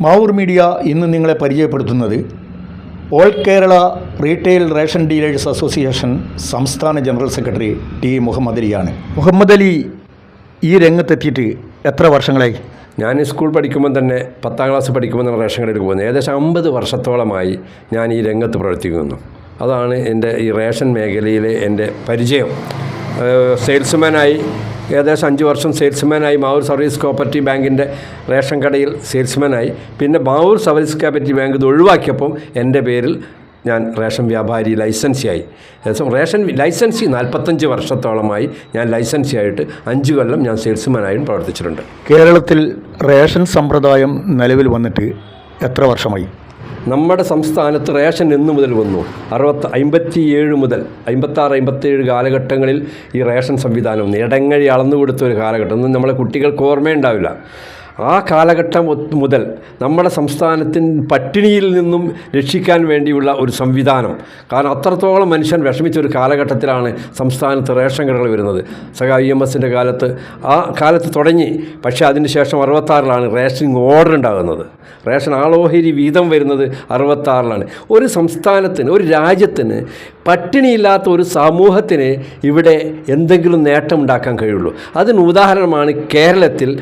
Mavoor media ഇന്ന് നിങ്ങളെ പരിചയപ്പെടുത്തുന്നത് all Kerala retail ration dealers association സംസ്ഥാന ജനറൽ സെക്രട്ടറി ടി മുഹമ്മദ് അലിയാണ്. മുഹമ്മദ് അലി ഈ രംഗത്തെത്തിയിട്ട് എത്ര വർഷങ്ങളായി? ഞാൻ സ്കൂൾ പഠിക്കുമ്പോൾ തന്നെ പത്താം ക്ലാസ് പഠിക്കുമ്പോൾ തന്നെ റേഷൻ കടയിൽ പോകുന്നത്. ഏകദേശം അമ്പത് വർഷത്തോളമായി ഞാൻ ഈ രംഗത്ത് പ്രവർത്തിക്കുന്നു. അതാണ് എന്റെ ഈ റേഷൻ മേഖലയിലെ എന്റെ പരിചയം. സെയിൽസ്മാനായി ഏകദേശം അഞ്ച് വർഷം സെയിൽസ്മാനായി മാവൂർ സർവീസ് കോപ്പറേറ്റീവ് ബാങ്കിന്റെ റേഷൻ കടയിൽ സെയിൽസ്മാനായി. പിന്നെ മാവൂർ സർവീസ് കോപ്പറേറ്റീവ് ബാങ്ക് ഇത് ഒഴിവാക്കിയപ്പം എന്റെ പേരിൽ ഞാൻ റേഷൻ വ്യാപാരി ലൈസൻസിയായി. ഏകദേശം റേഷൻ ലൈസൻസി നാൽപ്പത്തഞ്ച് വർഷത്തോളമായി ഞാൻ ലൈസൻസിയായിട്ട് അഞ്ച് കൊല്ലം ഞാൻ സെയിൽസ്മാനായും പ്രവർത്തിച്ചിട്ടുണ്ട്. കേരളത്തിൽ റേഷൻ സമ്പ്രദായം നിലവിൽ വന്നിട്ട് എത്ര വർഷമായി? നമ്മുടെ സംസ്ഥാനത്ത് റേഷൻ എന്ന് മുതൽ വന്നു. അറുപത്തി അമ്പത്തിയേഴ് മുതൽ അമ്പത്താറ് അമ്പത്തേഴ് കാലഘട്ടങ്ങളിൽ ഈ റേഷൻ സംവിധാനം വന്നു. ഇടങ്ങഴി അളന്നു കൊടുത്ത ഒരു കാലഘട്ടം. ഒന്നും നമ്മളെ കുട്ടികൾക്ക് ഓർമ്മയുണ്ടാവില്ല. ആ കാലഘട്ടം മുതൽ നമ്മുടെ സംസ്ഥാനത്തിൻ പട്ടിണിയിൽ നിന്നും രക്ഷിക്കാൻ വേണ്ടിയുള്ള ഒരു സംവിധാനം. കാരണം അത്രത്തോളം മനുഷ്യൻ വിഷമിച്ച ഒരു കാലഘട്ടത്തിലാണ് സംസ്ഥാനത്ത് റേഷൻ കടകൾ വരുന്നത്. സഖാ ഇ എം എസിന്റെ കാലത്ത് ആ കാലത്ത് തുടങ്ങി. പക്ഷേ അതിന് ശേഷം അറുപത്താറിലാണ് റേഷൻ ഓർഡർ ഉണ്ടാകുന്നത്. റേഷൻ ആളോഹരി വീതം വരുന്നത് അറുപത്താറിലാണ്. ഒരു സംസ്ഥാനത്തിന് ഒരു രാജ്യത്തിന് പട്ടിണിയില്ലാത്ത ഒരു സമൂഹത്തിന് ഇവിടെ എന്തെങ്കിലും നേട്ടം ഉണ്ടാക്കാൻ കഴിയുള്ളൂ. അതിന് ഉദാഹരണമാണ് കേരളത്തിൽ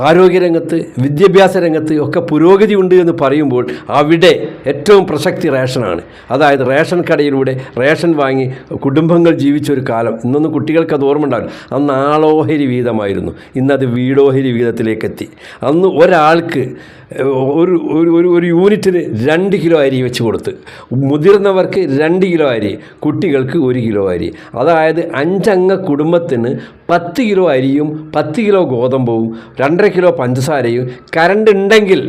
ആരോഗ്യരംഗത്ത് വിദ്യാഭ്യാസ രംഗത്ത് ഒക്കെ പുരോഗതി ഉണ്ട് എന്ന് പറയുമ്പോൾ അവിടെ ഏറ്റവും പ്രസക്തി റേഷനാണ്. അതായത് റേഷൻ കടയിലൂടെ റേഷൻ വാങ്ങി കുടുംബങ്ങൾ ജീവിച്ചൊരു കാലം. ഇന്നൊന്നും കുട്ടികൾക്ക് അത് ഓർമ്മ ഉണ്ടാവില്ല. അന്ന് ആളോഹരി വീതമായിരുന്നു. ഇന്നത് വീടോഹരി വീതത്തിലേക്ക് എത്തി. അന്ന് ഒരാൾക്ക് ഒരു ഒരു ഒരു യൂണിറ്റിന് രണ്ട് കിലോ അരി വെച്ച് കൊടുത്ത്. മുതിർന്നവർക്ക് രണ്ട് കിലോ അരി കുട്ടികൾക്ക് ഒരു കിലോ അരി. അതായത് അഞ്ചംഗ കുടുംബത്തിന് പത്ത് കിലോ അരിയും പത്ത് കിലോ ഗോതമ്പവും രണ്ടര കിലോ പഞ്ചസാരയും കറണ്ട് ഉണ്ടെങ്കിൽ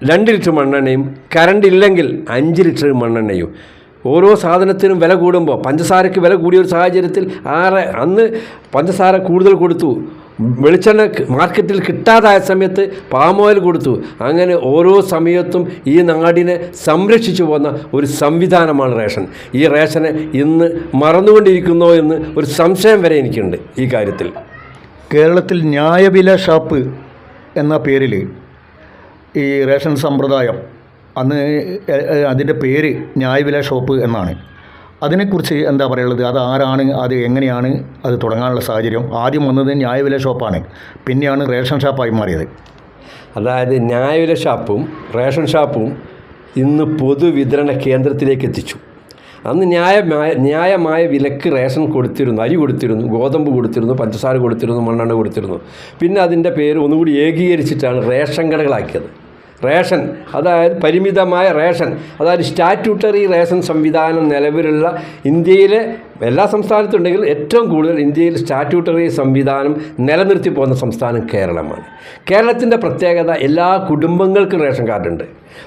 രണ്ട് ലിറ്റർ മണ്ണെണ്ണയും കറണ്ട് ഇല്ലെങ്കിൽ അഞ്ച് ലിറ്റർ മണ്ണെണ്ണയും. ഓരോ സാധനത്തിനും വില കൂടുമ്പോൾ പഞ്ചസാരയ്ക്ക് വില കൂടിയ ഒരു സാഹചര്യത്തിൽ ആറ് അന്ന് പഞ്ചസാര കൂടുതൽ കൊടുത്തു. വെളിച്ചെണ്ണ മാർക്കറ്റിൽ കിട്ടാതായ സമയത്ത് പാം ഓയിൽ കൊടുത്തു. അങ്ങനെ ഓരോ സമയത്തും ഈ നാടിനെ സംരക്ഷിച്ചു പോകുന്ന ഒരു സംവിധാനമാണ് റേഷൻ. ഈ റേഷനെ ഇന്ന് മറന്നുകൊണ്ടിരിക്കുന്നോ എന്ന് ഒരു സംശയം വരെ എനിക്കുണ്ട് ഈ കാര്യത്തിൽ. കേരളത്തിൽ ന്യായവില ഷാപ്പ് എന്ന പേരിൽ ഈ റേഷൻ സമ്പ്രദായം അന്ന് അതിന്റെ പേര് ന്യായവില ഷോപ്പ് എന്നാണ്. അതിനെക്കുറിച്ച് എന്താ പറയുള്ളത് അത് ആരാണ്? അത് എങ്ങനെയാണ്? അത് തുടങ്ങാനുള്ള സാഹചര്യം. ആദ്യം വന്നത് ന്യായവില ഷോപ്പാണ്. പിന്നെയാണ് റേഷൻ ഷാപ്പായി മാറിയത്. അതായത് ന്യായവില ഷാപ്പും റേഷൻ ഷാപ്പും ഇന്ന് പൊതുവിതരണ കേന്ദ്രത്തിലേക്ക് എത്തിച്ചു. അന്ന് ന്യായമായ ന്യായമായ വിലക്ക് റേഷൻ കൊടുത്തിരുന്നു അരി കൊടുത്തിരുന്നു ഗോതമ്പ് കൊടുത്തിരുന്നു പഞ്ചസാര കൊടുത്തിരുന്നു മണ്ണെണ്ണ കൊടുത്തിരുന്നു. പിന്നെ അതിന്റെ പേര് ഒന്നുകൂടി ഏകീകരിച്ചിട്ടാണ് റേഷൻ കടകളാക്കിയത്. റേഷൻ അതായത് പരിമിതമായ റേഷൻ അതായത് സ്റ്റാറ്റ്യൂട്ടറി റേഷൻ സംവിധാനം നിലവിലുള്ള ഇന്ത്യയിലെ എല്ലാ സംസ്ഥാനത്തും ഉണ്ടെങ്കിൽ ഏറ്റവും കൂടുതൽ ഇന്ത്യയിൽ സ്റ്റാറ്റ്യൂട്ടറി സംവിധാനം നിലനിർത്തി പോകുന്ന സംസ്ഥാനം കേരളമാണ്. കേരളത്തിന്റെ പ്രത്യേകത എല്ലാ കുടുംബങ്ങൾക്കും റേഷൻ കാർഡുണ്ട്.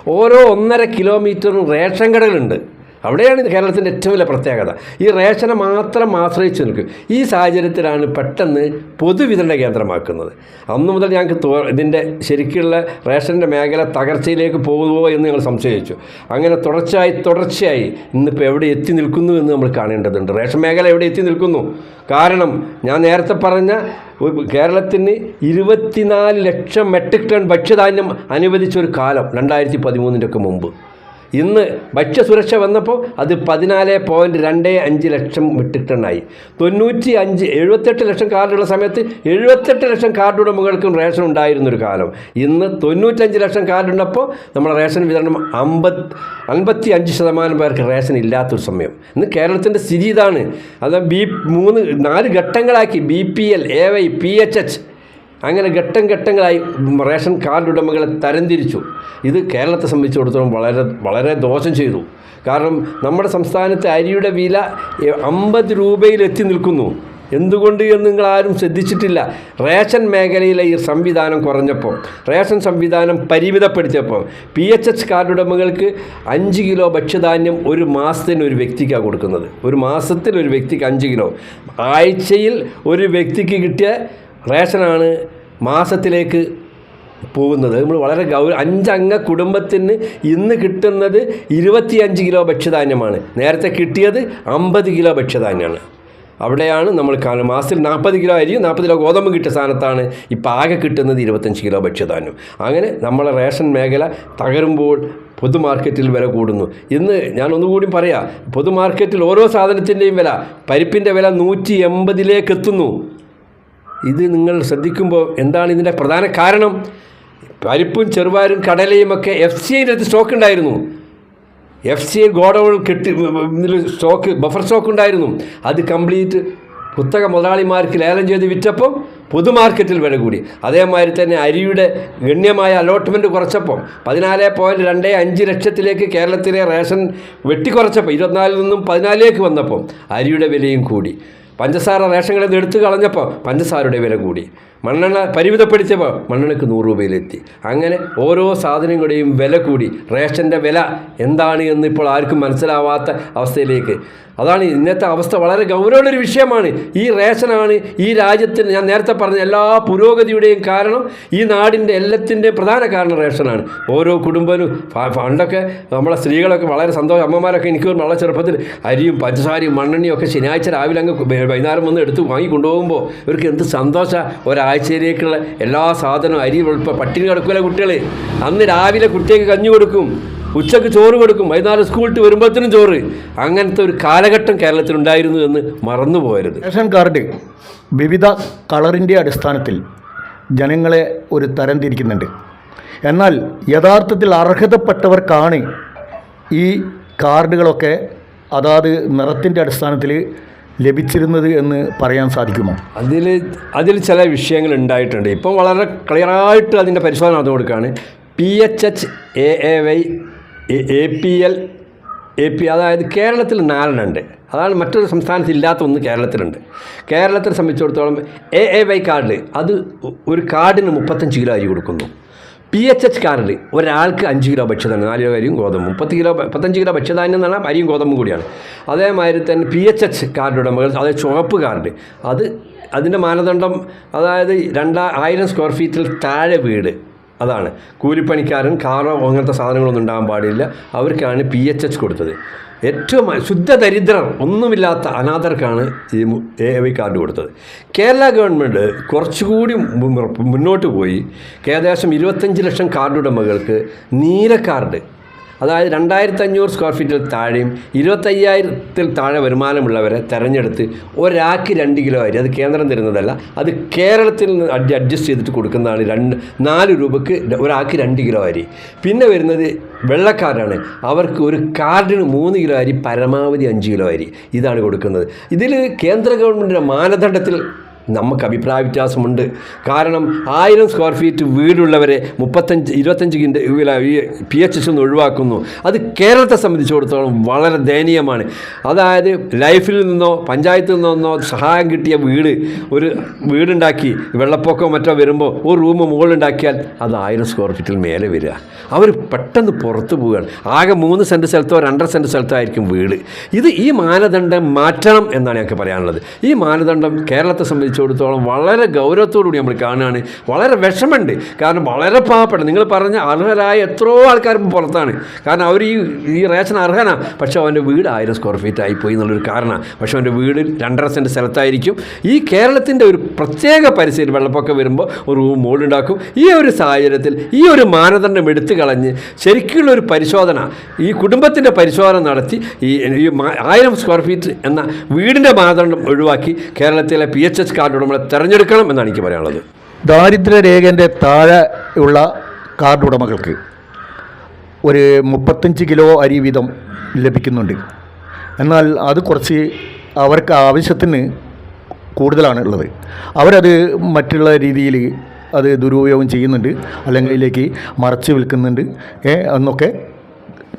ഓരോ ഒന്നര കിലോമീറ്ററും റേഷൻ കടകളുണ്ട്. അവിടെയാണ് കേരളത്തിന്റെ ഏറ്റവും വലിയ പ്രത്യേകത. ഈ റേഷനെ മാത്രം ആശ്രയിച്ച് നിൽക്കും. ഈ സാഹചര്യത്തിലാണ് പെട്ടെന്ന് പൊതുവിതരണ കേന്ദ്രമാക്കുന്നത്. അന്ന് മുതൽ ഞങ്ങൾക്ക് തോ ഇതിന്റെ ശരിക്കുള്ള റേഷന്റെ മേഖല തകർച്ചയിലേക്ക് പോകുമോ എന്ന് ഞങ്ങൾ സംശയിച്ചു. അങ്ങനെ തുടർച്ചയായി തുടർച്ചയായി ഇന്നിപ്പോൾ എവിടെ എത്തി നിൽക്കുന്നു എന്ന് നമ്മൾ കാണേണ്ടതുണ്ട്. റേഷൻ മേഖല എവിടെ എത്തി നിൽക്കുന്നു? കാരണം ഞാൻ നേരത്തെ പറഞ്ഞ കേരളത്തിന് ഇരുപത്തിനാല് ലക്ഷം മെട്രിക് ടൺ ഭക്ഷ്യധാന്യം അനുവദിച്ച ഒരു കാലം രണ്ടായിരത്തി പതിമൂന്നിന്റെ ഒക്കെ മുമ്പ്. ഇന്ന് ഭക്ഷ്യസുരക്ഷ വന്നപ്പോൾ അത് പതിനാല് പോയിന്റ് രണ്ട് അഞ്ച് ലക്ഷം മെട്രിക് ടണ്ണായി. തൊണ്ണൂറ്റി അഞ്ച് എഴുപത്തെട്ട് ലക്ഷം കാർഡുള്ള സമയത്ത് എഴുപത്തെട്ട് ലക്ഷം കാർഡ് ഉടമകൾക്കും റേഷൻ ഉണ്ടായിരുന്നൊരു കാലം. ഇന്ന് തൊണ്ണൂറ്റഞ്ച് ലക്ഷം കാർഡുള്ളപ്പോൾ നമ്മുടെ റേഷൻ വിതരണം അമ്പത് അൻപത്തി അഞ്ച് ശതമാനം പേർക്ക് റേഷൻ ഇല്ലാത്തൊരു സമയം. ഇന്ന് കേരളത്തിന്റെ സ്ഥിതി ഇതാണ്. അത് ബി മൂന്ന് നാല് ഘട്ടങ്ങളാക്കി. B P L A Y P H H അങ്ങനെ ഘട്ടം ഘട്ടങ്ങളായി റേഷൻ കാർഡ് ഉടമകളെ തരംതിരിച്ചു. ഇത് കേരളത്തെ സംബന്ധിച്ചിടത്തോളം വളരെ വളരെ ദോഷം ചെയ്തു. കാരണം നമ്മുടെ സംസ്ഥാനത്തെ അരിയുടെ വില അമ്പത് രൂപയിൽ എത്തി നിൽക്കുന്നു. എന്തുകൊണ്ട് എന്ന് നിങ്ങൾ ആരും ശ്രദ്ധിച്ചിട്ടില്ല. റേഷൻ മേഖലയിലെ ഈ സംവിധാനം കുറഞ്ഞപ്പോൾ റേഷൻ സംവിധാനം പരിമിതപ്പെടുത്തിയപ്പോൾ പി എച്ച് എച്ച് കാർഡ് ഉടമകൾക്ക് അഞ്ച് കിലോ ഭക്ഷ്യധാന്യം ഒരു മാസത്തിന് ഒരു വ്യക്തിക്കാണ് കൊടുക്കുന്നത്. ഒരു മാസത്തിൽ ഒരു വ്യക്തിക്ക് അഞ്ച് കിലോ. ആഴ്ചയിൽ ഒരു വ്യക്തിക്ക് കിട്ടിയ റേഷനാണ് മാസത്തിലേക്ക് പോകുന്നത്. നമ്മൾ വളരെ ഗൗര അഞ്ചംഗ കുടുംബത്തിന് ഇന്ന് കിട്ടുന്നത് ഇരുപത്തിയഞ്ച് കിലോ ഭക്ഷ്യധാന്യമാണ്. നേരത്തെ കിട്ടിയത് അമ്പത് കിലോ ഭക്ഷ്യധാന്യമാണ്. അവിടെയാണ് നമ്മൾ കാണുന്നത് മാസത്തിൽ നാൽപ്പത് കിലോ അരിയും നാൽപ്പത് കിലോ ഗോതമ്പ് കിട്ടിയ സ്ഥാനത്താണ് ഇപ്പോൾ ആകെ കിട്ടുന്നത് ഇരുപത്തഞ്ച് കിലോ ഭക്ഷ്യധാന്യം അങ്ങനെ നമ്മളെ റേഷൻ മേഖല തകരുമ്പോൾ പൊതുമാർക്കറ്റിൽ വില കൂടുന്നു. ഇന്ന് ഞാൻ ഒന്നുകൂടി പറയാം പൊതുമാർക്കറ്റിൽ ഓരോ സാധനത്തിന്റെയും വില പരിപ്പിന്റെ വില നൂറ്റി എൺപതിലേക്ക് എത്തുന്നു. ഇത് നിങ്ങൾ ശ്രദ്ധിക്കുമ്പോൾ എന്താണ് ഇതിന്റെ പ്രധാന കാരണം? പരിപ്പും ചെറുവാരും കടലയും ഒക്കെ എഫ് സി ഐന്റെ അടുത്ത് സ്റ്റോക്ക് ഉണ്ടായിരുന്നു. എഫ് സി ഐ ഗോഡൗൺ കെട്ടി സ്റ്റോക്ക് ബഫർ സ്റ്റോക്ക് ഉണ്ടായിരുന്നു. അത് കംപ്ലീറ്റ് കുത്തക മുതലാളിമാർക്ക് ലേലം ചെയ്ത് വിറ്റപ്പം പൊതുമാർക്കറ്റിൽ വില കൂടി. അതേമാതിരി തന്നെ അരിയുടെ ഗണ്യമായ അലോട്ട്മെന്റ് കുറച്ചപ്പം പതിനാല് പോയിന്റ് രണ്ട് അഞ്ച് ലക്ഷത്തിലേക്ക് കേരളത്തിലെ റേഷൻ വെട്ടിക്കുറച്ചപ്പോൾ ഇരുപത്തിനാലിൽ നിന്നും പതിനാലിലേക്ക് വന്നപ്പം അരിയുടെ വിലയും കൂടി. പഞ്ചസാര റേഷൻ കടയിൽ നിന്ന് എടുത്തു കളഞ്ഞപ്പോൾ പഞ്ചസാരയുടെ വില കൂടി. മണ്ണെണ്ണ പരിമിതപ്പെടുത്തിയപ്പോൾ മണ്ണെണ്ണയ്ക്ക് നൂറ് രൂപയിലെത്തി. അങ്ങനെ ഓരോ സാധനങ്ങളുടെയും വില കൂടി. റേഷന്റെ വില എന്താണ് എന്ന് ഇപ്പോൾ ആർക്കും മനസ്സിലാവാത്ത അവസ്ഥയിലേക്ക്. അതാണ് ഇന്നത്തെ അവസ്ഥ. വളരെ ഗൗരവമുള്ളൊരു വിഷയമാണ്. ഈ റേഷനാണ് ഈ രാജ്യത്തിന് ഞാൻ നേരത്തെ പറഞ്ഞ എല്ലാ പുരോഗതിയുടെയും കാരണം. ഈ നാടിന്റെ എല്ലാത്തിന്റെയും പ്രധാന കാരണം റേഷനാണ്. ഓരോ കുടുംബനും പണ്ടൊക്കെ നമ്മളെ സ്ത്രീകളൊക്കെ വളരെ സന്തോഷം. അമ്മമാരൊക്കെ എനിക്ക് വളരെ ചെറുപ്പത്തിൽ അരിയും പഞ്ചസാരയും മണ്ണെണ്ണയും ഒക്കെ ശനിയാഴ്ച രാവിലെ അങ്ങ് വൈകുന്നേരം വന്ന് എടുത്ത് വാങ്ങി കൊണ്ടുപോകുമ്പോൾ ഇവർക്ക് എന്ത് സന്തോഷമാണ് ഒരാഴ്ചയിലേക്കുള്ള എല്ലാ സാധനവും അരി ഉൾപ്പെടെ പട്ടിണി കിടക്കില്ല കുട്ടികൾ അന്ന് രാവിലെ കുട്ടികൾക്ക് കഞ്ഞു കൊടുക്കും ഉച്ചയ്ക്ക് ചോറ് കൊടുക്കും വൈകുന്നേരം സ്കൂളിട്ട് വരുമ്പോഴത്തേനും ചോറ്. അങ്ങനത്തെ ഒരു കാലഘട്ടം കേരളത്തിലുണ്ടായിരുന്നു എന്ന് മറന്നു പോകരുത്. റേഷൻ കാർഡ് വിവിധ കളറിന്റെ അടിസ്ഥാനത്തിൽ ജനങ്ങളെ ഒരു തരം തിരിക്കുന്നുണ്ട്. എന്നാൽ യഥാർത്ഥത്തിൽ അർഹതപ്പെട്ടവർക്കാണ് ഈ കാർഡുകളൊക്കെ അതാത് നിറത്തിന്റെ അടിസ്ഥാനത്തിൽ ലഭിച്ചിരുന്നത് എന്ന് പറയാൻ സാധിക്കുമോ? അതിൽ അതിൽ ചില വിഷയങ്ങൾ ഉണ്ടായിട്ടുണ്ട്. ഇപ്പം വളരെ ക്ലിയറായിട്ട് അതിന്റെ പരിശോധന നടന്നു കൊടുക്കുകയാണ്. P H H A A Y A P L A P അതായത് കേരളത്തിൽ നാലെണ്ണുണ്ട് അതാണ് മറ്റൊരു സംസ്ഥാനത്ത് ഇല്ലാത്ത ഒന്ന് കേരളത്തിലുണ്ട്. കേരളത്തെ സംബന്ധിച്ചിടത്തോളം എ എ വൈ കാർഡ് അത് ഒരു കാർഡിന് മുപ്പത്തഞ്ച് കിലോ അരി കൊടുക്കുന്നു. പി എച്ച് എച്ച് കാർഡ് ഒരാൾക്ക് അഞ്ച് കിലോ ഭക്ഷ്യധാന്യം നാല് കിലോ അരിയും ഗോതമ്പും. മുപ്പത്തി കിലോ മുപ്പത്തഞ്ച് കിലോ ഭക്ഷ്യധാന്യം എന്ന് പറഞ്ഞാൽ അരിയും ഗോതമ്പും കൂടിയാണ്. അതേമാതിരി തന്നെ പി എച്ച് എച്ച് കാർഡ് ഉടമകൾ അതായത് ചുവപ്പ് കാർഡ് അത് അതിന്റെ മാനദണ്ഡം അതായത് രണ്ടാ ആയിരം സ്ക്വയർ ഫീറ്റിൽ താഴെ വീട്. അതാണ്. കൂലിപ്പണിക്കാരൻ കാറോ അങ്ങനത്തെ സാധനങ്ങളൊന്നും ഉണ്ടാകാൻ പാടില്ല. അവർക്കാണ് പി എച്ച് എച്ച് കൊടുത്തത്. ഏറ്റവും ശുദ്ധ ദരിദ്രർ ഒന്നുമില്ലാത്ത അനാഥർക്കാണ് ഈ എ വൈ കാർഡ് കൊടുത്തത്. കേരള ഗവൺമെന്റ് കുറച്ചുകൂടി മുന്നോട്ട് പോയി. ഏകദേശം ഇരുപത്തഞ്ച് ലക്ഷം കാർഡ് ഉടമകൾക്ക് നീല കാർഡ് അതായത് രണ്ടായിരത്തി അഞ്ഞൂറ് സ്ക്വയർ ഫീറ്റിൽ താഴെയും ഇരുപത്തയ്യായിരത്തിൽ താഴെ വരുമാനമുള്ളവരെ തെരഞ്ഞെടുത്ത് ഒരാൾക്ക് രണ്ട് കിലോ അരി. അത് കേന്ദ്രം തരുന്നതല്ല അത് കേരളത്തിൽ നിന്ന് അഡ്ജസ്റ്റ് ചെയ്തിട്ട് കൊടുക്കുന്നതാണ് രണ്ട് നാല് രൂപക്ക് ഒരാൾക്ക് രണ്ട് കിലോ അരി. പിന്നെ വരുന്നത് വെള്ളക്കാരാണ്. അവർക്ക് ഒരു കാർഡിന് മൂന്ന് കിലോ അരി പരമാവധി അഞ്ച് കിലോ അരി ഇതാണ് കൊടുക്കുന്നത്. ഇതിൽ കേന്ദ്ര ഗവൺമെന്റിന്റെ മാനദണ്ഡത്തിൽ നമുക്ക് അഭിപ്രായ വ്യത്യാസമുണ്ട്. കാരണം ആയിരം സ്ക്വയർ ഫീറ്റ് വീടുള്ളവരെ മുപ്പത്തഞ്ച് ഇരുപത്തഞ്ച് പി എച്ച് എസ് ഒന്ന് ഒഴിവാക്കുന്നു. അത് കേരളത്തെ സംബന്ധിച്ചിടത്തോളം വളരെ ദയനീയമാണ്. അതായത് ലൈഫിൽ നിന്നോ പഞ്ചായത്തിൽ നിന്നോ സഹായം കിട്ടിയ വീട് ഒരു വീടുണ്ടാക്കി വെള്ളപ്പൊക്കമോ മറ്റോ വരുമ്പോൾ ഒരു റൂം മുകളിലുണ്ടാക്കിയാൽ അത് ആയിരം സ്ക്വയർ ഫീറ്റിൽ മേലെ വരിക. അവർ പെട്ടെന്ന് പുറത്തു പോവുകയാണ്. ആകെ മൂന്ന് സെന്റ് സ്ഥലത്തോ രണ്ടര സെന്റ് സ്ഥലത്തോ ആയിരിക്കും വീട്. ഇത് ഈ മാനദണ്ഡം മാറ്റണം എന്നാണ് ഞങ്ങൾക്ക് പറയാനുള്ളത്. ഈ മാനദണ്ഡം കേരളത്തെ സംബന്ധിച്ചിടത്തോളം വളരെ ഗൗരവത്തോടുകൂടി നമ്മൾ കാണുകയാണ്. വളരെ വിഷമമുണ്ട്. കാരണം വളരെ പാവപ്പെട്ട നിങ്ങൾ പറഞ്ഞ അർഹരായ എത്രയോ ആൾക്കാർ പുറത്താണ്. കാരണം അവർ ഈ ഈ റേഷൻ അർഹനാണ് പക്ഷേ അവന്റെ വീട് ആയിരം സ്ക്വയർ ഫീറ്റ് ആയിപ്പോയി എന്നുള്ളൊരു കാരണമാണ് പക്ഷേ അവന്റെ വീട് രണ്ടര സെന്റ് സ്ഥലത്തായിരിക്കും. ഈ കേരളത്തിന്റെ ഒരു പ്രത്യേക പരിസ്ഥിതി വെള്ളപ്പൊക്കം വരുമ്പോൾ ഒരു റൂം മോളുണ്ടാക്കും ഈ ഒരു സാഹചര്യത്തിൽ ഈ ഒരു മാനദണ്ഡം എടുത്തു കളഞ്ഞ് ശരിക്കുള്ള ഒരു പരിശോധന ഈ കുടുംബത്തിന്റെ പരിശോധന നടത്തി ഈ ആയിരം സ്ക്വയർ ഫീറ്റ് എന്ന വീടിന്റെ മാനദണ്ഡം ഒഴിവാക്കി കേരളത്തിലെ പി എച്ച് എച്ച് കാർഡ് ഉടമകളെ തിരഞ്ഞെടുക്കണം എന്നാണ് എനിക്ക് പറയാനുള്ളത്. ദാരിദ്ര്യരേഖന്റെ താഴെ ഉള്ള കാർഡ് ഉടമകൾക്ക് ഒരു മുപ്പത്തഞ്ച് കിലോ അരി വീതം ലഭിക്കുന്നുണ്ട്. എന്നാൽ അത് കുറച്ച് അവർക്ക് ആവശ്യത്തിന് കൂടുതലാണ് ഉള്ളത്. അവരത് മറ്റുള്ള രീതിയിൽ അത് ദുരുപയോഗം ചെയ്യുന്നുണ്ട് അല്ലെങ്കിൽ ഇതിലേക്ക് മറച്ച് വിൽക്കുന്നുണ്ട് എന്നൊക്കെ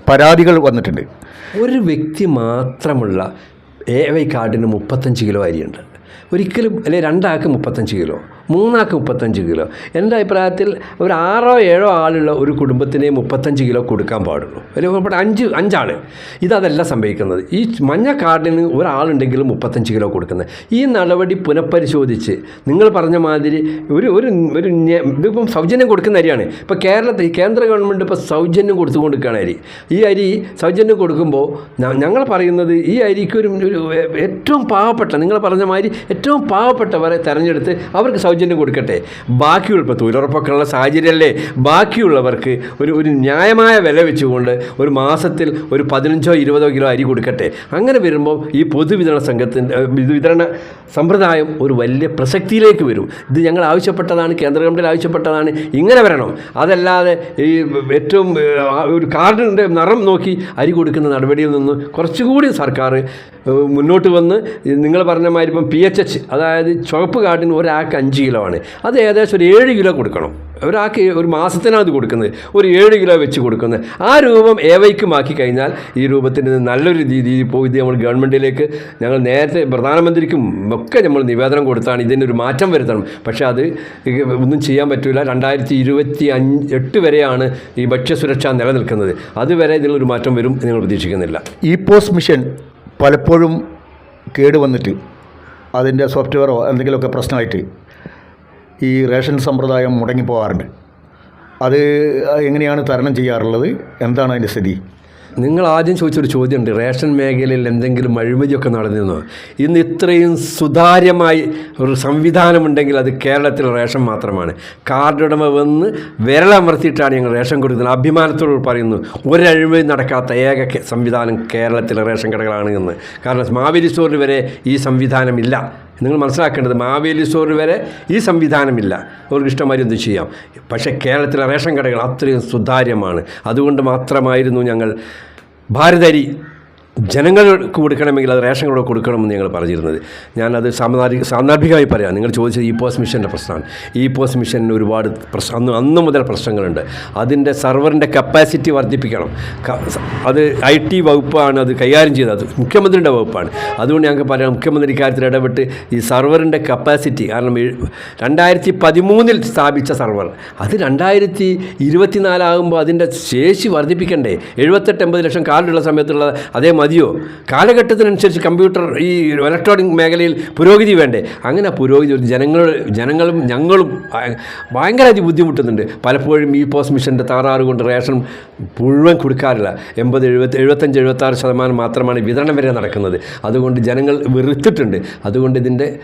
പരാതികൾ വന്നിട്ടുണ്ട്. ഒരു വ്യക്തി മാത്രമുള്ള എ വൈ കാർഡിന് മുപ്പത്തഞ്ച് കിലോ അരിയുണ്ട്. ഒരിക്കലും അല്ലെ രണ്ടാൾക്ക് മുപ്പത്തഞ്ച് കിലോ. മൂന്നാൾക്ക് മുപ്പത്തഞ്ച് കിലോ. എന്റെ അഭിപ്രായത്തിൽ ഒരു ആറോ ഏഴോ ആളുള്ള ഒരു കുടുംബത്തിനെ മുപ്പത്തഞ്ച് കിലോ കൊടുക്കാൻ പാടുള്ളൂ. അല്ലെങ്കിൽ ഇവിടെ അഞ്ച് അഞ്ചാണ് ഇതല്ല സംഭവിക്കുന്നത്. ഈ മഞ്ഞ കാർഡിന് ഒരാളുണ്ടെങ്കിലും മുപ്പത്തഞ്ച് കിലോ കൊടുക്കുന്നത്. ഈ നടപടി പുനഃപരിശോധിച്ച് നിങ്ങൾ പറഞ്ഞ മാതിരി ഒരു ഒരു ഒരു ഇതിപ്പം സൗജന്യം കൊടുക്കുന്ന അരിയാണ്. ഇപ്പോൾ കേരളത്തിൽ കേന്ദ്ര ഗവൺമെന്റ് ഇപ്പോൾ സൗജന്യം കൊടുത്തുകൊണ്ടിരിക്കുകയാണ് അരി. ഈ അരി സൗജന്യം കൊടുക്കുമ്പോൾ ഞങ്ങൾ പറയുന്നത് ഈ അരിക്ക് ഒരു ഏറ്റവും പാവപ്പെട്ട നിങ്ങൾ പറഞ്ഞ മാതിരി ഏറ്റവും പാവപ്പെട്ടവരെ തിരഞ്ഞെടുത്ത് അവർക്ക് സൗജന്യം കൊടുക്കട്ടെ. ബാക്കിയുള്ള ഇപ്പോൾ തൊഴിലുറപ്പൊക്കെയുള്ള സാഹചര്യമല്ലേ? ബാക്കിയുള്ളവർക്ക് ഒരു ഒരു ന്യായമായ വില വെച്ചുകൊണ്ട് ഒരു മാസത്തിൽ ഒരു പതിനഞ്ചോ ഇരുപതോ കിലോ അരി കൊടുക്കട്ടെ. അങ്ങനെ വരുമ്പോൾ ഈ പൊതുവിതരണ സംഘത്തിന്റെ വിതരണ സമ്പ്രദായം ഒരു വലിയ പ്രസക്തിയിലേക്ക് വരും. ഇത് ഞങ്ങൾ ആവശ്യപ്പെട്ടതാണ് കേന്ദ്ര ഗവൺമെന്റ് ആവശ്യപ്പെട്ടതാണ് ഇങ്ങനെ വരണം. അതല്ലാതെ ഈ ഏറ്റവും ഒരു കാർഡിന്റെ നിറം നോക്കി അരി കൊടുക്കുന്ന നടപടിയിൽ നിന്ന് കുറച്ചുകൂടി സർക്കാർ മുന്നോട്ട് വന്ന് നിങ്ങൾ പറഞ്ഞ മാതിരി ഇപ്പം പി എച്ച് എച്ച് അതായത് ചുവപ്പ് കാർഡിന് ഒരാൾക്ക് അഞ്ച് കിലോ ആണ് അത് ഏകദേശം ഒരു ഏഴ് കിലോ കൊടുക്കണം. ഒരാൾക്ക് ഒരു മാസത്തിനാണ് ഇത് കൊടുക്കുന്നത്. ഒരു ഏഴ് കിലോ വെച്ച് കൊടുക്കുന്നത്. ആ രൂപം ഏവൈക്കുമാക്കി കഴിഞ്ഞാൽ ഈ രൂപത്തിന് നല്ലൊരു രീതിയിൽ പോയി നമ്മൾ ഗവൺമെന്റിലേക്ക് ഞങ്ങൾ നേരത്തെ പ്രധാനമന്ത്രിക്കും ഒക്കെ നമ്മൾ നിവേദനം കൊടുത്താണ്. ഇതിനൊരു മാറ്റം വരുത്തണം. പക്ഷേ അത് ഒന്നും ചെയ്യാൻ പറ്റില്ല രണ്ടായിരത്തി ഇരുപത്തി അഞ്ച് എട്ട് വരെയാണ് ഈ ഭക്ഷ്യസുരക്ഷ നിലനിൽക്കുന്നത്. അതുവരെ ഇതിലൊരു മാറ്റം വരും എന്ന് ഞങ്ങൾ പ്രതീക്ഷിക്കുന്നില്ല. ഈ പോസ്റ്റ് മിഷൻ പലപ്പോഴും കേടുവന്നിട്ട് അതിന്റെ സോഫ്റ്റ്വെയറോ എന്തെങ്കിലുമൊക്കെ പ്രശ്നമായിട്ട് ഈ റേഷൻ സമ്പ്രദായം മുടങ്ങിപ്പോകാറുണ്ട് അത് എങ്ങനെയാണ് തരണം ചെയ്യാറുള്ളത്? എന്താണ് അതിന്റെ സ്ഥിതി? നിങ്ങൾ ആദ്യം ചോദിച്ചൊരു ചോദ്യമുണ്ട്. റേഷൻ മേഖലയിൽ എന്തെങ്കിലും അഴിമതിയൊക്കെ നടന്നിരുന്നോ? ഇന്ന് ഇത്രയും സുതാര്യമായി ഒരു സംവിധാനമുണ്ടെങ്കിൽ അത് കേരളത്തിലെ റേഷൻ മാത്രമാണ്. കാർഡുടമ വന്ന് വിരലമർത്തിയിട്ടാണ് ഞങ്ങൾ റേഷൻ കൊടുക്കുന്നത്. അഭിമാനത്തോട് പറയുന്നു ഒരു നടക്കാത്ത ഏക സംവിധാനം കേരളത്തിലെ റേഷൻ കടകളാണ് എന്ന്. കാരണം മാവേലി സ്റ്റോറിൽ വരെ ഈ സംവിധാനമില്ല നിങ്ങൾ മനസ്സിലാക്കേണ്ടത് മാവേലി സ്റ്റോർ വരെ ഈ സംവിധാനമില്ല. അവർക്ക് ഇഷ്ടമായി എന്ത് ചെയ്യാം. പക്ഷേ കേരളത്തിലെ റേഷൻ കടകൾ അത്രയും സുതാര്യമാണ്. അതുകൊണ്ട് മാത്രമായിരുന്നു ഞങ്ങൾ ഭാരതരി ജനങ്ങൾക്ക് കൊടുക്കണമെങ്കിൽ അത് റേഷൻ കൂടെ കൊടുക്കണമെന്ന് ഞങ്ങൾ പറഞ്ഞിരുന്നത്. ഞാനത് സാന്ദർഭിക സാന്ദർഭികമായി പറയാം. നിങ്ങൾ ചോദിച്ചത് ഈ പോസ്റ്റ് മിഷന്റെ പ്രശ്നമാണ്. ഈ പോസ്റ്റ് മിഷന് ഒരുപാട് പ്രശ്നം അന്ന് അന്ന് മുതൽ പ്രശ്നങ്ങളുണ്ട്. അതിന്റെ സർവറിന്റെ കപ്പാസിറ്റി വർദ്ധിപ്പിക്കണം. അത് ഐ ടി വകുപ്പാണ് അത് കൈകാര്യം ചെയ്തത്. മുഖ്യമന്ത്രിയുടെ വകുപ്പാണ്. അതുകൊണ്ട് ഞങ്ങൾക്ക് പറയാം മുഖ്യമന്ത്രി കാര്യത്തിൽ ഇടപെട്ട് ഈ സർവറിന്റെ കപ്പാസിറ്റി കാരണം രണ്ടായിരത്തി പതിമൂന്നിൽ സ്ഥാപിച്ച സർവർ. അത് രണ്ടായിരത്തി ഇരുപത്തിനാലാകുമ്പോൾ അതിന്റെ ശേഷി വർദ്ധിപ്പിക്കണ്ടേ? എഴുപത്തെട്ട് എൺപത് ലക്ഷം കാർഡുള്ള സമയത്തുള്ള അതേ മതിയോ? കാലഘട്ടത്തിനനുസരിച്ച് കമ്പ്യൂട്ടർ ഈ ഇലക്ട്രോണിക് മേഖലയിൽ പുരോഗതി വേണ്ടേ? അങ്ങനെ പുരോഗതി ജനങ്ങൾ ജനങ്ങളും ഞങ്ങളും ഭയ- ഭയങ്കരമായിട്ട് ബുദ്ധിമുട്ടുന്നുണ്ട്. പലപ്പോഴും ഈ പോസ്റ്റ് മിഷന്റെ തകരാറ് കൊണ്ട് റേഷൻ മുഴുവൻ കൊടുക്കാറില്ല. എൺപത് എഴുപത്തി എഴുപത്തഞ്ച് എഴുപത്താറ് ശതമാനം മാത്രമാണ് വിതരണം വരെ നടക്കുന്നത്. അതുകൊണ്ട് ജനങ്ങൾ വെറുത്തിട്ടുണ്ട്. അതുകൊണ്ട് ഇതിന്റെ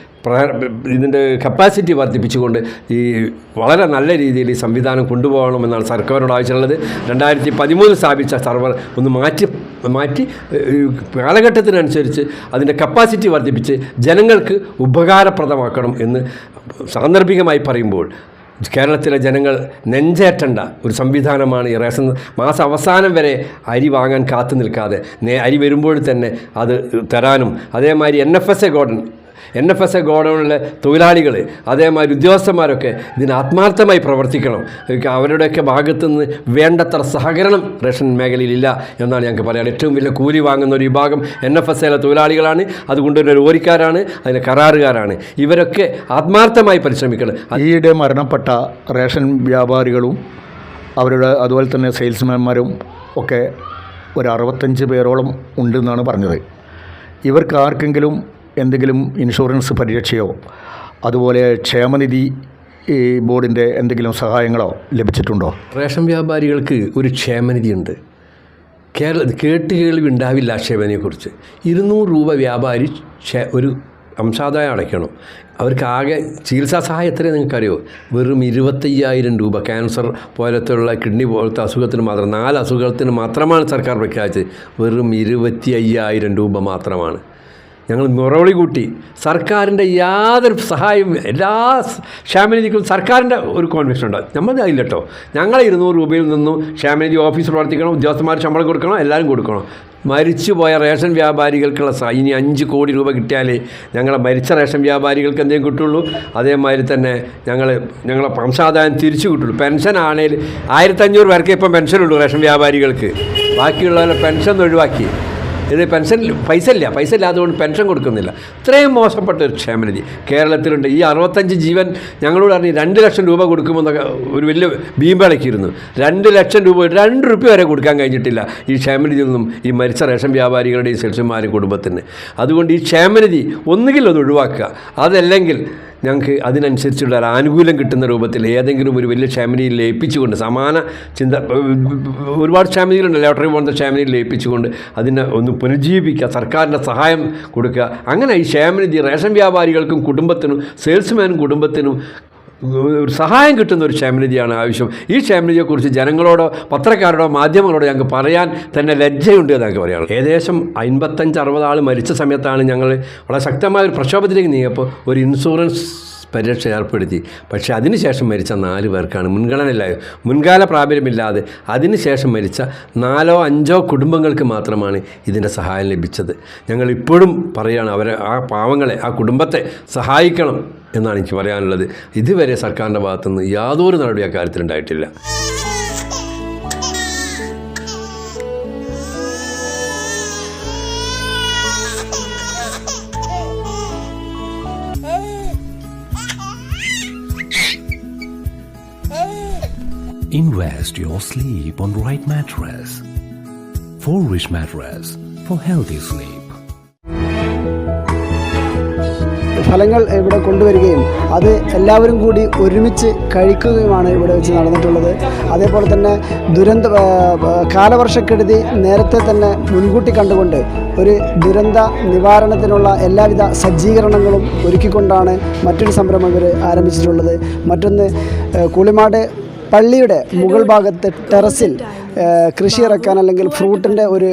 ഇതിന്റെ കപ്പാസിറ്റി വർദ്ധിപ്പിച്ചുകൊണ്ട് ഈ വളരെ നല്ല രീതിയിൽ ഈ സംവിധാനം കൊണ്ടുപോകണമെന്നാണ് സർക്കാരിനോട് ആവശ്യമുള്ളത്. രണ്ടായിരത്തി പതിമൂന്നിൽ സ്ഥാപിച്ച സർവർ ഒന്ന് മാറ്റി മാറ്റി കാലഘട്ടത്തിനനുസരിച്ച് അതിന്റെ കപ്പാസിറ്റി വർദ്ധിപ്പിച്ച് ജനങ്ങൾക്ക് ഉപകാരപ്രദമാക്കണം എന്ന് സാന്ദർഭികമായി പറയുമ്പോൾ കേരളത്തിലെ ജനങ്ങൾ നെഞ്ചേറ്റണ്ട ഒരു സംവിധാനമാണ് ഈ റേഷൻ മാസം അവസാനം വരെ അരി വാങ്ങാൻ കാത്തു നിൽക്കാതെ അരി വരുമ്പോൾ തന്നെ അത് തരാനും. അതേമാതിരി N F S A godown N F S A ഗോഡൗണിലെ തൊഴിലാളികൾ അതേമാതിരി ഉദ്യോഗസ്ഥന്മാരൊക്കെ ഇതിന് ആത്മാർത്ഥമായി പ്രവർത്തിക്കണം. അവരുടെയൊക്കെ ഭാഗത്തു നിന്ന് വേണ്ടത്ര സഹകരണം റേഷൻ മേഖലയിലില്ല എന്നാണ് ഞങ്ങൾക്ക് പറയാൻ ഏറ്റവും വലിയ കൂലി വാങ്ങുന്ന ഒരു വിഭാഗം എൻ എഫ് എസ് എയിലെ തൊഴിലാളികളാണ്. അതുകൊണ്ട് ഒരു ഓരിക്കാരാണ് അതിന്റെ കരാറുകാരാണ്. ഇവരൊക്കെ ആത്മാർത്ഥമായി പരിശ്രമിക്കണം. ഈയിടെ മരണപ്പെട്ട റേഷൻ വ്യാപാരികളും അവരുടെ അതുപോലെ തന്നെ സെയിൽസ്മാൻമാരും ഒക്കെ ഒരു അറുപത്തഞ്ച് പേരോളം ഉണ്ടെന്നാണ് പറഞ്ഞത്. ഇവർക്ക് ആർക്കെങ്കിലും എന്തെങ്കിലും ഇൻഷുറൻസ് പരിരക്ഷയോ അതുപോലെ ക്ഷേമനിധി ഈ ബോർഡിന്റെ എന്തെങ്കിലും സഹായങ്ങളോ ലഭിച്ചിട്ടുണ്ടോ? റേഷൻ വ്യാപാരികൾക്ക് ഒരു ക്ഷേമനിധിയുണ്ട്. കേരള കേട്ട് കേൾവി ഉണ്ടാവില്ല ക്ഷേമനെക്കുറിച്ച് ഇരുന്നൂറ് രൂപ വ്യാപാരി ഒരു അംശാദായം അടയ്ക്കണം. അവർക്ക് ആകെ ചികിത്സാ സഹായം എത്രയാണ് നിങ്ങൾക്കറിയോ? വെറും ഇരുപത്തയ്യായിരം രൂപ. ക്യാൻസർ പോലത്തുള്ള കിഡ്നി പോലത്തെ അസുഖത്തിന് മാത്രം നാല് അസുഖത്തിന് മാത്രമാണ് സർക്കാർ പ്രഖ്യാപിച്ചത്. വെറും ഇരുപത്തി അയ്യായിരം രൂപ മാത്രമാണ്. ഞങ്ങൾ മുറവിളി കൂട്ടി സർക്കാരിന്റെ യാതൊരു സഹായവും എല്ലാ ക്ഷേമനിധിക്കും സർക്കാരിന്റെ ഒരു കോൺഫിഷൻ ഉണ്ട്. നമ്മൾ അതില്ല കേട്ടോ ഞങ്ങൾ ഇരുന്നൂറ് രൂപയിൽ നിന്നും ക്ഷേമനിധി ഓഫീസ് പ്രവർത്തിക്കണം ഉദ്യോഗസ്ഥന്മാർ ശമ്പളം കൊടുക്കണം എല്ലാവരും കൊടുക്കണം. മരിച്ചുപോയ റേഷൻ വ്യാപാരികൾക്കുള്ള ഇനി അഞ്ച് കോടി രൂപ കിട്ടിയാലേ ഞങ്ങളെ മരിച്ച റേഷൻ വ്യാപാരികൾക്ക് എന്തെങ്കിലും കിട്ടുള്ളൂ. അതേമാതിരി തന്നെ ഞങ്ങൾ ഞങ്ങളെ വംശാദായം തിരിച്ചു കിട്ടുള്ളൂ. പെൻഷൻ ആണെങ്കിൽ ആയിരത്തഞ്ഞൂറ് പേർക്ക് ഇപ്പം പെൻഷനുള്ളൂ റേഷൻ വ്യാപാരികൾക്ക്. ബാക്കിയുള്ളവരെ പെൻഷൻ ഒഴിവാക്കി. ഇത് പെൻഷൻ പൈസ ഇല്ല പൈസ ഇല്ലാത്തതുകൊണ്ട് പെൻഷൻ കൊടുക്കുന്നില്ല. ഇത്രയും മോശപ്പെട്ട ഒരു ക്ഷേമനിധി. കേരളത്തിലുണ്ട്. ഈ അറുപത്തഞ്ച് ജീവൻ ഞങ്ങളോട് പറഞ്ഞു രണ്ട് ലക്ഷം രൂപ കൊടുക്കുമെന്നൊക്കെ ഒരു വലിയ ഭീമ്പളക്കിയിരുന്നു രണ്ട് ലക്ഷം രൂപ രണ്ട് റുപ്യ വരെ കൊടുക്കാൻ കഴിഞ്ഞിട്ടില്ല ഈ ക്ഷേമനിധി ഒന്നും ഈ മരിച്ച റേഷൻ വ്യാപാരികളുടെയും സെൽസുമാരും കുടുംബത്തിന്. അതുകൊണ്ട് ഈ ക്ഷേമനിധി ഒന്നുകിൽ അത് ഒഴിവാക്കുക. അതല്ലെങ്കിൽ ഞങ്ങൾക്ക് അതിനനുസരിച്ചുള്ള ഒരു ആനുകൂല്യം കിട്ടുന്ന രൂപത്തിൽ ഏതെങ്കിലും ഒരു വലിയ ഫാമിലിയിൽ ലയിപ്പിച്ചുകൊണ്ട് സമാന ചിന്ത ഒരുപാട് ഫാമിലികളുണ്ട്. ലോട്ടറി പോലത്തെ ഫാമിലിയിൽ ലയിപ്പിച്ചുകൊണ്ട് അതിനെ ഒന്ന് പുനരുജ്ജീവിപ്പിക്കുക സർക്കാരിന്റെ സഹായം കൊടുക്കുക. അങ്ങനെ ഈ ക്ഷേമനിധി റേഷൻ വ്യാപാരികൾക്കും കുടുംബത്തിനും സെയിൽസ്മാനും കുടുംബത്തിനും ഒരു സഹായം കിട്ടുന്ന ഒരു ക്ഷേമനിധിയാണ് ആവശ്യം. ഈ ക്ഷേമനിധിയെക്കുറിച്ച് ജനങ്ങളോടോ പത്രക്കാരോടോ മാധ്യമങ്ങളോടോ ഞങ്ങൾക്ക് പറയാൻ തന്നെ ലജ്ജയുണ്ട് എന്നൊക്കെ പറയാം ഏകദേശം അൻപത്തഞ്ച് അറുപത് ആൾ മരിച്ച സമയത്താണ് ഞങ്ങൾ വളരെ ശക്തമായ ഒരു പ്രക്ഷോഭത്തിലേക്ക് നീങ്ങിയപ്പോൾ ഒരു ഇൻഷുറൻസ് പരിരക്ഷ ഏർപ്പെടുത്തി. പക്ഷേ അതിനുശേഷം മരിച്ച നാല് പേർക്കാണ് മുൻഗണനയില്ല മുൻകാല പ്രാബല്യമില്ലാതെ അതിനുശേഷം മരിച്ച നാലോ അഞ്ചോ കുടുംബങ്ങൾക്ക് മാത്രമാണ് ഇതിന്റെ സഹായം ലഭിച്ചത്. ഞങ്ങൾ ഇപ്പോഴും പറയുകയാണ് അവരെ ആ പാവങ്ങളെ ആ കുടുംബത്തെ സഹായിക്കണം. എന്നാണ് എനിക്ക് പറയാനുള്ളത് ഇതുവരെ സർക്കാരിന്റെ ഭാഗത്തുനിന്ന് യാതൊരു നടപടി അക്കാര്യത്തിൽ ഉണ്ടായിട്ടില്ല Invest your sleep on right mattress. For rich mattress for healthy sleep. ഫലങ്ങൾ ഇവിടെ കൊണ്ടുവരികയും അത് എല്ലാവരും കൂടി ഒരുമിച്ച് കഴിക്കുകയുമാണ് ഇവിടെ വെച്ച് നടന്നിട്ടുള്ളത്. അതേപോലെ തന്നെ ദുരന്ത കാലവർഷക്കെടുതി നേരത്തെ തന്നെ മുൻകൂട്ടി കണ്ടുകൊണ്ട് ഒരു ദുരന്ത നിവാരണത്തിനുള്ള എല്ലാവിധ സജ്ജീകരണങ്ങളും ഒരുക്കിക്കൊണ്ടാണ് മറ്റൊരു സംരംഭം ഇവർ ആരംഭിച്ചിട്ടുള്ളത്. മറ്റൊന്ന് കുളിമാട് പള്ളിയുടെ മുകൾ ഭാഗത്ത് ടെറസിൽ കൃഷി ഇറക്കാൻ അല്ലെങ്കിൽ ഫ്രൂട്ടിന്റെ ഒരു